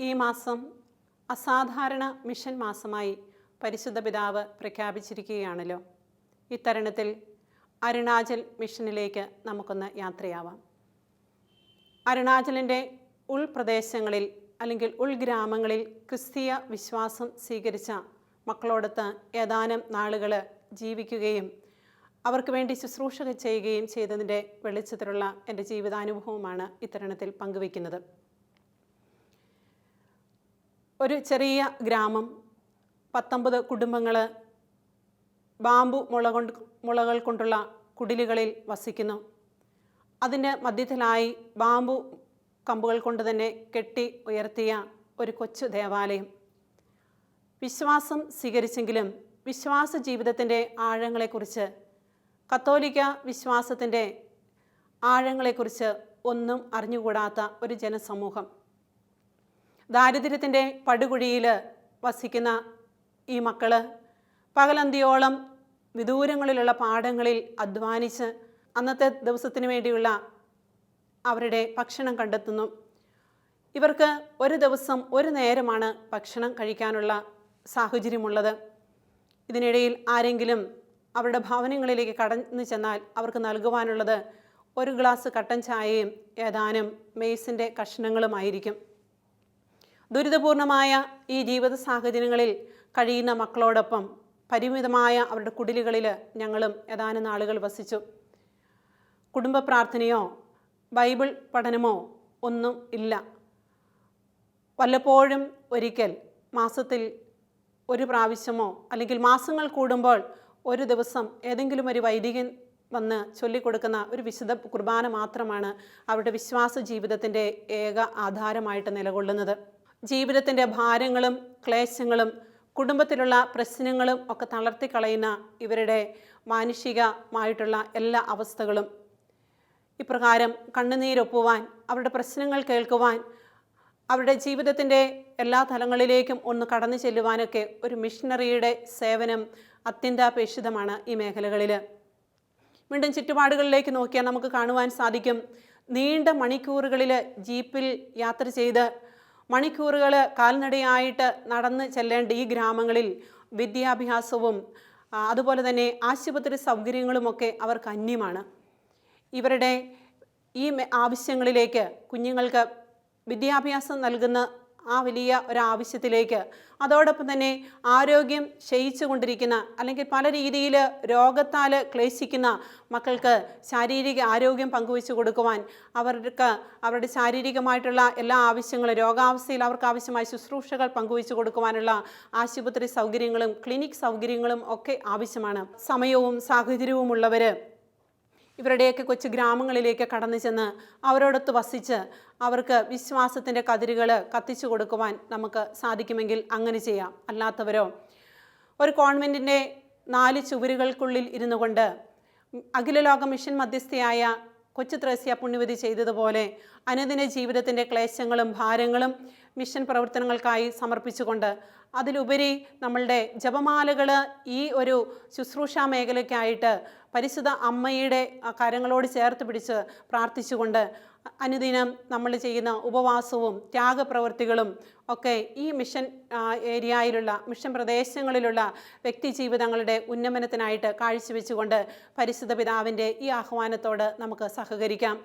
ഈ മാസം അസാധാരണ മിഷൻ മാസമായി പരിശുദ്ധ പിതാവ് പ്രഖ്യാപിച്ചിരിക്കുകയാണല്ലോ. ഇത്തരുണത്തിൽ അരുണാചൽ മിഷനിലേക്ക് നമുക്കൊന്ന് യാത്രയാവാം. അരുണാചലിന്റെ ഉൾപ്രദേശങ്ങളിൽ അല്ലെങ്കിൽ ഉൾഗ്രാമങ്ങളിൽ ക്രിസ്തീയ വിശ്വാസം സ്വീകരിച്ച മക്കളോടൊത്ത് ഏതാനും നാളുകൾ ജീവിക്കുകയും അവർക്ക് വേണ്ടി ശുശ്രൂഷ ചെയ്യുകയും ചെയ്തതിന്റെ വെളിച്ചത്തിലുള്ള എന്റെ ജീവിതാനുഭവമാണ് ഇത്തരണത്തിൽ പങ്കുവയ്ക്കുന്നത്. ഒരു ചെറിയ ഗ്രാമം പത്തൊമ്പത് കുടുംബങ്ങൾ ബാമ്പു മുള കൊണ്ട് മുളകൾ കൊണ്ടുള്ള കുടിലുകളിൽ വസിക്കുന്നു. അതിന്റെ മധ്യത്തിലായി ബാമ്പു കമ്പുകൾ കൊണ്ട് തന്നെ കെട്ടി ഉയർത്തിയ ഒരു കൊച്ചു ദേവാലയം. വിശ്വാസം സ്വീകരിച്ചെങ്കിലും വിശ്വാസ ജീവിതത്തിന്റെ ആഴങ്ങളെക്കുറിച്ച് കത്തോലിക്ക വിശ്വാസത്തിന്റെ ആഴങ്ങളെക്കുറിച്ച് ഒന്നും അറിഞ്ഞുകൂടാത്ത ഒരു ജനസമൂഹം. ദാരിദ്ര്യത്തിന്റെ പടുകുഴിയിൽ വസിക്കുന്ന ഈ മക്കൾ പകലന്തിയോളം വിദൂരങ്ങളിലുള്ള പാടങ്ങളിൽ അധ്വാനിച്ച് അന്നത്തെ ദിവസത്തിന് വേണ്ടിയുള്ള അവരുടെ ഭക്ഷണം കണ്ടെത്തുന്നു. ഇവർക്ക് ഒരു ദിവസം ഒരു നേരമാണ് ഭക്ഷണം കഴിക്കാനുള്ള സാഹചര്യമുള്ളത്. ഇതിനിടയിൽ ആരെങ്കിലും അവരുടെ ഭവനങ്ങളിലേക്ക് കടന്നു ചെന്നാൽ അവർക്ക് നൽകുവാനുള്ളത് ഒരു ഗ്ലാസ് കട്ടൻ ചായയും ഏതാനും മെയ്സിന്റെ കഷ്ണങ്ങളുമായിരിക്കും. ദുരിതപൂർണമായ ഈ ജീവിത സാഹചര്യങ്ങളിൽ കഴിയുന്ന മക്കളോടൊപ്പം പരിമിതമായ അവരുടെ കുടിലുകളിൽ ഞങ്ങളും ഏതാനും നാളുകൾ വസിച്ചു. കുടുംബ പ്രാർത്ഥനയോ ബൈബിൾ പഠനമോ ഒന്നും ഇല്ല. വല്ലപ്പോഴും ഒരിക്കൽ മാസത്തിൽ ഒരു പ്രാവശ്യമോ അല്ലെങ്കിൽ മാസങ്ങൾ കൂടുമ്പോൾ ഒരു ദിവസം ഏതെങ്കിലും ഒരു വൈദികൻ വന്ന് ചൊല്ലിക്കൊടുക്കുന്ന ഒരു വിശുദ്ധ കുർബാന മാത്രമാണ് അവരുടെ വിശ്വാസ ജീവിതത്തിന്റെ ഏക ആധാരമായിട്ട് നിലകൊള്ളുന്നത്. ജീവിതത്തിന്റെ ഭാരങ്ങളും ക്ലേശങ്ങളും കുടുംബത്തിലുള്ള പ്രശ്നങ്ങളും ഒക്കെ തളർത്തിക്കളയുന്ന ഇവരുടെ മാനുഷികമായിട്ടുള്ള എല്ലാ അവസ്ഥകളും. ഇപ്രകാരം കണ്ണുനീരൊപ്പുവാൻ അവരുടെ പ്രശ്നങ്ങൾ കേൾക്കുവാൻ അവരുടെ ജീവിതത്തിന്റെ എല്ലാ തലങ്ങളിലേക്കും ഒന്ന് കടന്നു ചെല്ലുവാനൊക്കെ ഒരു മിഷണറിയുടെ സേവനം അത്യന്താപേക്ഷിതമാണ് ഈ മേഖലകളിൽ വീണ്ടും ചുറ്റുപാടുകളിലേക്ക് നോക്കിയാൽ നമുക്ക് കാണുവാൻ സാധിക്കും. നീണ്ട മണിക്കൂറുകളിൽ ജീപ്പിൽ യാത്ര ചെയ്ത് മണിക്കൂറുകൾ കാൽനടയായിട്ട് നടന്ന് ചെല്ലേണ്ട ഈ ഗ്രാമങ്ങളിൽ വിദ്യാഭ്യാസവും അതുപോലെ തന്നെ ആശുപത്രി സൗകര്യങ്ങളുമൊക്കെ അവർക്ക് അന്യമാണ്. ഇവരുടെ ഈ ആവശ്യങ്ങളിലേക്ക് കുഞ്ഞുങ്ങൾക്ക് വിദ്യാഭ്യാസം നൽകുന്ന ആ വലിയ ഒരാവശ്യത്തിലേക്ക്. അതോടൊപ്പം തന്നെ ആരോഗ്യം ക്ഷയിച്ചു കൊണ്ടിരിക്കുന്ന അല്ലെങ്കിൽ പല രീതിയിൽ രോഗത്താൽ ക്ലേശിക്കുന്ന മക്കൾക്ക് ശാരീരിക ആരോഗ്യം പങ്കുവെച്ചു കൊടുക്കുവാൻ അവർക്ക് അവരുടെ ശാരീരികമായിട്ടുള്ള എല്ലാ ആവശ്യങ്ങളും രോഗാവസ്ഥയിൽ അവർക്ക് ആവശ്യമായ ശുശ്രൂഷകൾ പങ്കുവെച്ചു കൊടുക്കുവാനുള്ള ആശുപത്രി സൗകര്യങ്ങളും ക്ലിനിക് സൗകര്യങ്ങളും ഒക്കെ ആവശ്യമാണ്. സമയവും സാഹചര്യവുമുള്ളവർ ഇവരുടെയൊക്കെ കൊച്ചു ഗ്രാമങ്ങളിലേക്ക് കടന്നു ചെന്ന് അവരോടൊത്ത് വസിച്ച് അവർക്ക് വിശ്വാസത്തിന്റെ കതിരുകൾ കത്തിച്ചു കൊടുക്കുവാൻ നമുക്ക് സാധിക്കുമെങ്കിൽ അങ്ങനെ ചെയ്യാം. അല്ലാത്തവരോ ഒരു കോൺവെന്റിന്റെ നാല് ചുവരുകൾക്കുള്ളിൽ ഇരുന്നു കൊണ്ട് അഖില ലോക മിഷൻ മധ്യസ്ഥയായ കൊച്ചു ത്രേസ്യ പുണ്യവതി ചെയ്തതുപോലെ അനുദിന ജീവിതത്തിന്റെ ക്ലേശങ്ങളും ഭാരങ്ങളും മിഷൻ പ്രവർത്തനങ്ങൾക്കായി സമർപ്പിച്ചുകൊണ്ട് അതിലുപരി നമ്മളുടെ ജപമാലകൾ ഈ ഒരു ശുശ്രൂഷ മേഖലയ്ക്കായിട്ട് പരിശുദ്ധ അമ്മയുടെ കാര്യങ്ങളോട് ചേർത്ത് പിടിച്ച് പ്രാർത്ഥിച്ചുകൊണ്ട് അനുദിനം നമ്മൾ ചെയ്യുന്ന ഉപവാസവും ത്യാഗപ്രവൃത്തികളും ഒക്കെ ഈ മിഷൻ ഏരിയയിലുള്ള മിഷൻ പ്രദേശങ്ങളിലുള്ള വ്യക്തി ജീവിതങ്ങളുടെ ഉന്നമനത്തിനായിട്ട് കാഴ്ചവെച്ചുകൊണ്ട് പരിശുദ്ധ പിതാവിന്റെ ഈ ആഹ്വാനത്തോട് നമുക്ക് സഹകരിക്കാം.